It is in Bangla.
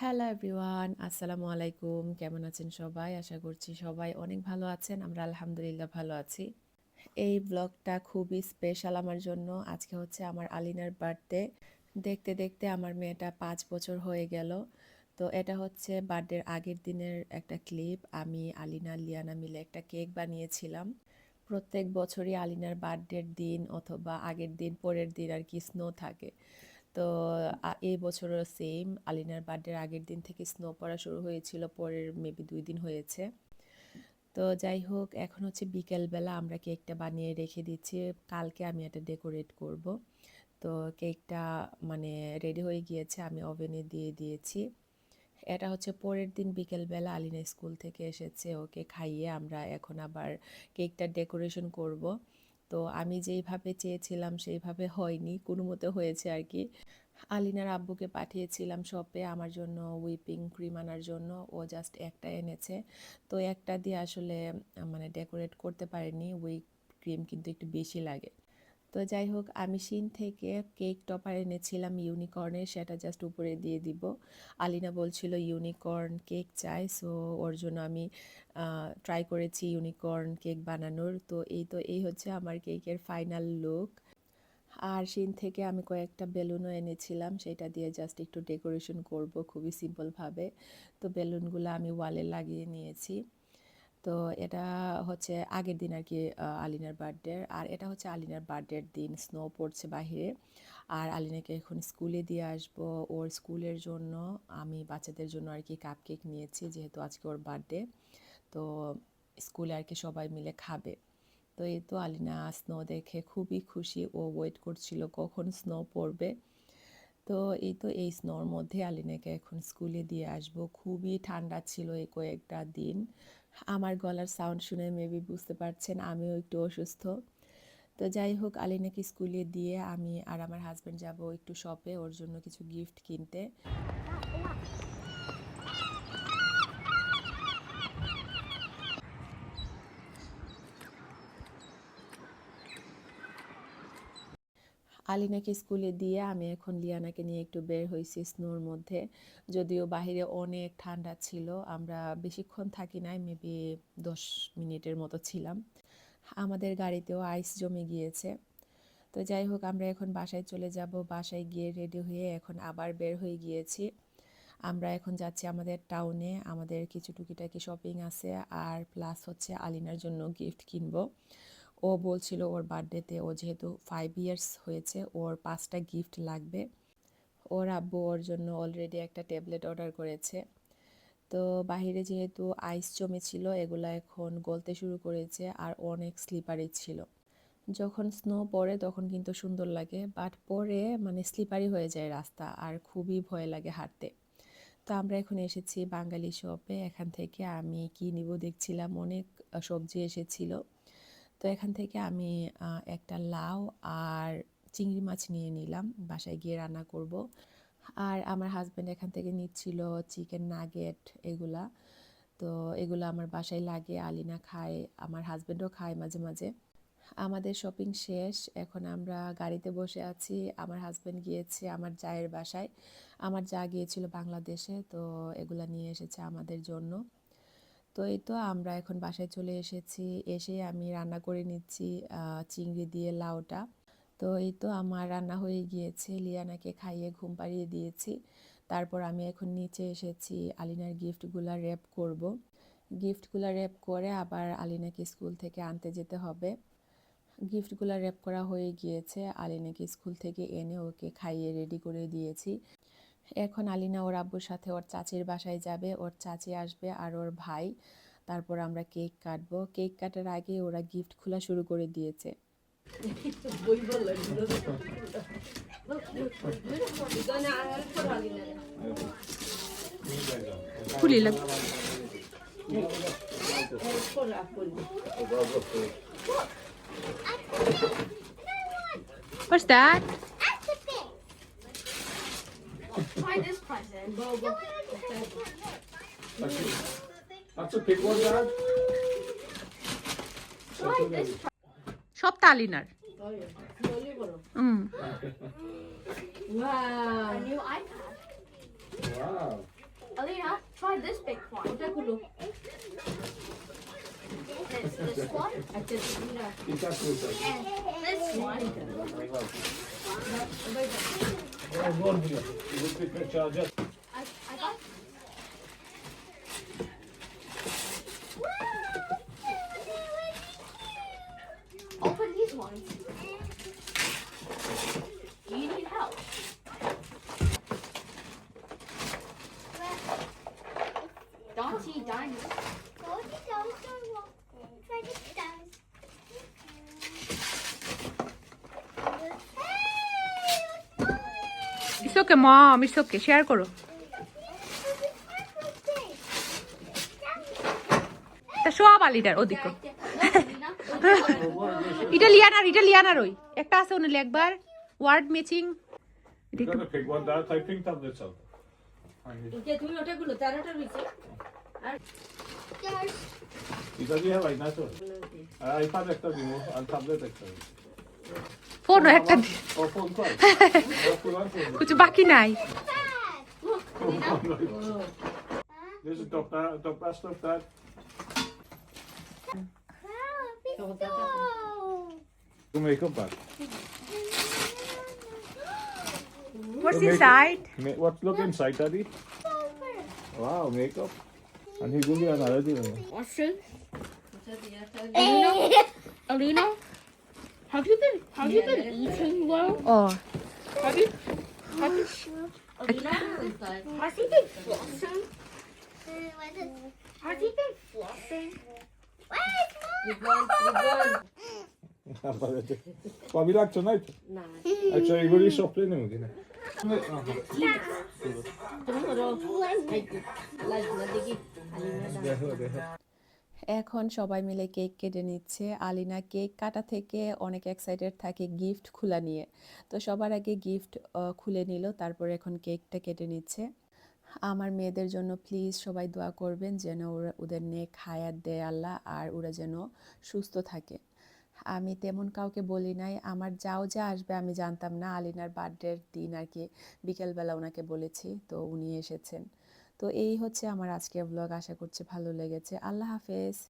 হ্যালো এভরিওয়ান আসসালামু আলাইকুম কেমন আছেন সবাই? আশা করছি সবাই অনেক ভালো আছেন। আমরা আলহামদুলিল্লাহ ভালো আছি। এই ব্লগটা খুবই স্পেশাল আমার জন্য। আজকে হচ্ছে আমার আলিনার বার্থডে দেখতে দেখতে আমার মেয়েটা পাঁচ বছর হয়ে গেল। তো এটা হচ্ছে বার্থডের আগের দিনের একটা ক্লিপ আমি, আলিনা, লিয়ানা মিলে একটা কেক বানিয়েছিলাম। প্রত্যেক বছরই আলিনার বার্থডের দিন অথবা আগের দিন, পরের দিন আর কি স্নো থাকে। তো এই বছরও সেম আলিনার বার্থডের আগের দিন থেকে স্নো পড়া শুরু হয়েছিল, পরের মেবি দুই দিন হয়েছে। তো যাই হোক, এখন হচ্ছে বিকেলবেলা আমরা কেকটা বানিয়ে রেখে দিচ্ছি, কালকে আমি এটা ডেকোরেট করব। তো কেকটা মানে রেডি হয়ে গিয়েছে, আমি ওভেনে দিয়ে দিয়েছি। এটা হচ্ছে পরের দিন বিকেলবেলা আলিনা স্কুল থেকে এসেছে, ওকে খাইয়ে আমরা এখন আবার কেকটা ডেকোরেশন করব। তো আমি যেইভাবে চেয়েছিলাম সেইভাবে হয়নি, কোনো মতে হয়েছে আর কি আলিনার আব্বুকে পাঠিয়েছিলাম শপে আমার জন্য উইপিং ক্রিম আনার জন্য, ও জাস্ট একটা এনেছে। তো একটা দিয়ে আসলে মানে ডেকোরেট করতে পারেনি উইপ ক্রিম কিন্তু একটু বেশি লাগে। তো যাই হোক, আমি শিন থেকে কেক টপার এনেছিলাম ইউনিকর্নের, সেটা জাস্ট উপরে দিয়ে দিব। আলিনা বলছিল ইউনিকর্ন কেক চাই সো ওর জন্য আমি ট্রাই করেছি ইউনিকর্ন কেক বানানোর। তো এই তো, এই হচ্ছে আমার কেকের ফাইনাল লুক আর শিন থেকে আমি কয়েকটা বেলুনও এনেছিলাম, সেটা দিয়ে জাস্ট একটু ডেকোরেশন করব খুবই সিম্পলভাবে তো বেলুনগুলো আমি ওয়ালে লাগিয়ে নিয়েছি। তো এটা হচ্ছে আগের দিন আর কি আলিনার বার্থডে আর এটা হচ্ছে আলিনার বার্থডের দিন। স্নো পড়ছে বাহিরে। আর আলিনাকে এখন স্কুলে দিয়ে আসব। ওর স্কুলের জন্য আমি বাচ্চাদের জন্য আর কি কাপ কেক নিয়েছি, যেহেতু আজকে ওর বার্থডে তো স্কুলে আর কি সবাই মিলে খাবে। তো এই তো আলিনা স্নো দেখে খুবই খুশি। ও ওয়েট করছিল কখন স্নো পড়বে। তো এই তো এই স্নোর মধ্যে আলিনাকে এখন স্কুলে দিয়ে আসব। খুবই ঠান্ডা ছিল এই কয়েকটা দিন। আমার গলার সাউন্ড শুনে মেবি বুঝতে পারছেন, আমিও একটু অসুস্থ। তো যাই হোক, আলিনাকে স্কুলে দিয়ে আমি আর আমার হাজব্যান্ড যাব একটু শপে ওর জন্য কিছু গিফট কিনতে। আলিনাকে স্কুলে দিয়ে আমি এখন লিয়ানাকে নিয়ে একটু বের হয়েছি স্নোর মধ্যে। যদিও বাইরে অনেক ঠান্ডা ছিল, আমরা বেশিক্ষণ থাকি নাই মেবি দশ মিনিটের মতো ছিলাম। আমাদের গাড়িতেও আইস জমে গিয়েছে। তো যাই হোক, আমরা এখন বাসায় চলে যাব। বাসায় গিয়ে রেডি হয়ে এখন আবার বের হয়ে গিয়েছি। আমরা এখন যাচ্ছি আমাদের টাউনে আমাদের কিছু টুকিটাকি শপিং আছে, আর প্লাস হচ্ছে আলিনার জন্য গিফট কিনবো। ও বলছিল ওর বার্থডেতে ও যেহেতু ফাইভ ইয়ার্স হয়েছে, ওর পাঁচটা গিফট লাগবে। ওর আব্বু ওর জন্য অলরেডি একটা ট্যাবলেট অর্ডার করেছে। তো বাইরে যেহেতু আইস জমেছিল, এগুলো এখন গলতে শুরু করেছে আর অনেক স্লিপারি ছিল। যখন স্নো পড়ে তখন কিন্তু সুন্দর লাগে বাট পরে মানে স্লিপারি হয়ে যায় রাস্তা আর খুবই ভয় লাগে হাঁটতে। তো আমরা এখন এসেছি বাঙালি শপে এখান থেকে আমি কি নিব দেখছিলাম, অনেক সবজি এসেছিল। তো এখান থেকে আমি একটা লাউ আর চিংড়ি মাছ নিয়ে নিলাম, বাসায় গিয়ে রান্না করব। আর আমার হাজব্যান্ড এখান থেকে নিচ্ছিল চিকেন নাগেট এগুলা। তো এগুলো আমার বাসায় লাগে আলিনা খায়, আমার হাজব্যান্ডও খায় মাঝে মাঝে। আমাদের শপিং শেষ, এখন আমরা গাড়িতে বসে আছি, আমার হাজব্যান্ড গিয়েছে আমার জায়ের বাসায়। আমার যা গিয়েছিল বাংলাদেশে, তো এগুলা নিয়ে এসেছে আমাদের জন্য। তো এই তো আমরা এখন বাসায় চলে এসেছি। এসে আমি রান্না করে নিচ্ছি চিংড়ি দিয়ে লাউটা। তো এই তো আমার রান্না হয়ে গিয়েছে। লিয়ানাকে খাইয়ে ঘুম পাড়িয়ে দিয়েছি। তারপর আমি এখন নিচে এসেছি আলিনার গিফটগুলো র্যাপ করব। গিফটগুলো র্যাপ করে আবার আলিনাকে স্কুল থেকে আনতে যেতে হবে। গিফটগুলো র্যাপ করা হয়ে গিয়েছে। আলিনাকে স্কুল থেকে এনে ওকে খাইয়ে রেডি করে দিয়েছি। এখন আলিনা ওর আব্বুর সাথে ওর চাচির বাসায় যাবে, ওর চাচি আসবে আর ওর ভাই। তারপর আমরা কেক কাটবো। কেক কাটার আগে ওরা গিফট খোলা শুরু করে দিয়েছে। What's that? Try this present. That's a big one, Dad. Try this present. সব তালিনার hmm Wow. A new iPad. Wow. try this big one. ওটাগুলো This, this one. আচ্ছা দুটা It's that closer. And this one. zor buluyor. Elektrik çağıracak. It's okay mom it's okay share করো। তা সব আলিটার ওদিকে এটা লিয়ানার এটা লিয়ানার ওই। একটা আছে ওনে একবার word matching You gotta pick one that I think tablets out. এটা you have I not iPad একটা দিব আর tablet একটা দিব। ফোন একটা দি- ও ফোন কর ও পুরান ফোন কিছু বাকি নাই This is Dr. Dr. stuff that to make up back. What's inside Ma- What look inside, Daddy? Wow, makeup. And he's going to be another thing. Ashwin Alina, Alina, Have you been Have you been eating well? Oh. Have you Have you Have you been flossing? Have you been flossing? Wait, mom. Vad vill du ha tonight? Jag tror jag går i shopping nu. Det var då. এখন সবাই মিলে কেক কেটে নিচ্ছে। আলিনা কেক কাটা থেকে অনেক এক্সাইটেড থাকে গিফট খোলা নিয়ে। তো সবার আগে গিফট খুলে নিল, তারপর এখন কেকটা কেটে নিচ্ছে। আমার মেয়েদের জন্য প্লিজ সবাই দোয়া করবেন যেন ওরা ওদের নেক হায়াত দেয় আল্লাহ আর ওরা যেন সুস্থ থাকে। আমি তেমন কাউকে বলি নাই, আমার যাও যা আসবে আমি জানতাম না, আলিনার বার্থডের দিন আর কি বিকেলবেলা ওনাকে বলেছি, তো উনি এসেছেন। তো এই হচ্ছে আমার আজকের ব্লগ আশা করছি ভালো লেগেছে। আল্লাহ হাফেজ।